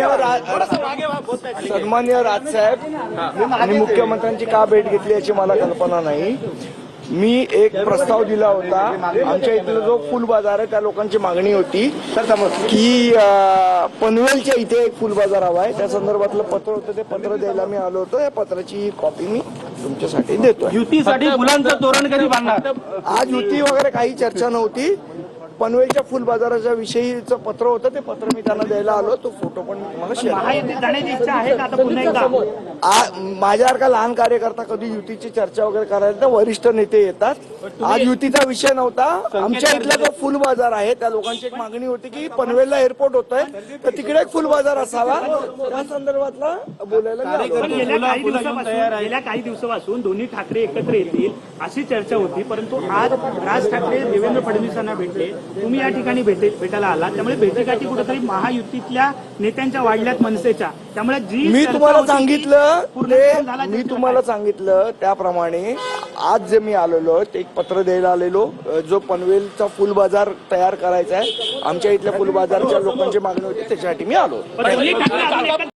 सन्माननीय रा- सन्माननीय राजसाहेब आणि मुख्यमंत्र्यांची का भेट घेतली याची मला कल्पना नाही. मी एक प्रस्ताव दिला होता. आमच्या इथला जो फुल बाजार आहे त्या लोकांची मागणी होती की पनवेलच्या इथे एक फुल बाजार हवा आहे. त्या संदर्भातलं पत्र होतं ते पत्र द्यायला मी आलो होतो. या पत्राची कॉपी मी तुमच्यासाठी देतो युतीसाठी मुलांचं तोरण कधी बांधणार? आज युती वगैरे काही चर्चा नव्हती. पनवेलच्या फुल बाजाराच्या विषयीचं पत्र होतं ते पत्र मी त्यांना द्यायला आलो. तो फोटो पण मी तुम्हाला शेअर माझ्यासारखा लहान कार्यकर्ता कधी युतीची चर्चा वगैरे करायला तर वरिष्ठ नेते येतात. आज युतीचा विषय नव्हता. आमच्या इथला जो फुल बाजार आहे त्या लोकांची एक मागणी होती की पनवेलला एअरपोर्ट होतोय तर तिकडे एक फुल बाजार असावा. त्या संदर्भातला बोलायला गेल्या काही दिवसापासून दोन्ही ठाकरे एकत्र येतील अशी चर्चा होती परंतु आज राज ठाकरे देवेंद्र फडणवीसांना भेटले. तुम्ही या ठिकाणी भेटे भेटायला आला त्यामुळे भेटीगाठी कुठेतरी महायुतीतल्या नेत्यांच्या वाढल्यात मनसेच्या. त्यामुळे मी तुम्हाला सांगितलं ते मी तुम्हाला सांगितलं त्याप्रमाणे आज जे मी आलेलो ते एक पत्र द्यायला आलेलो. जो पनवेलचा फुल बाजार तयार करायचा आहे आमच्या इथल्या फुल बाजारच्या लोकांची मागणी होती त्याच्यासाठी मी आलो.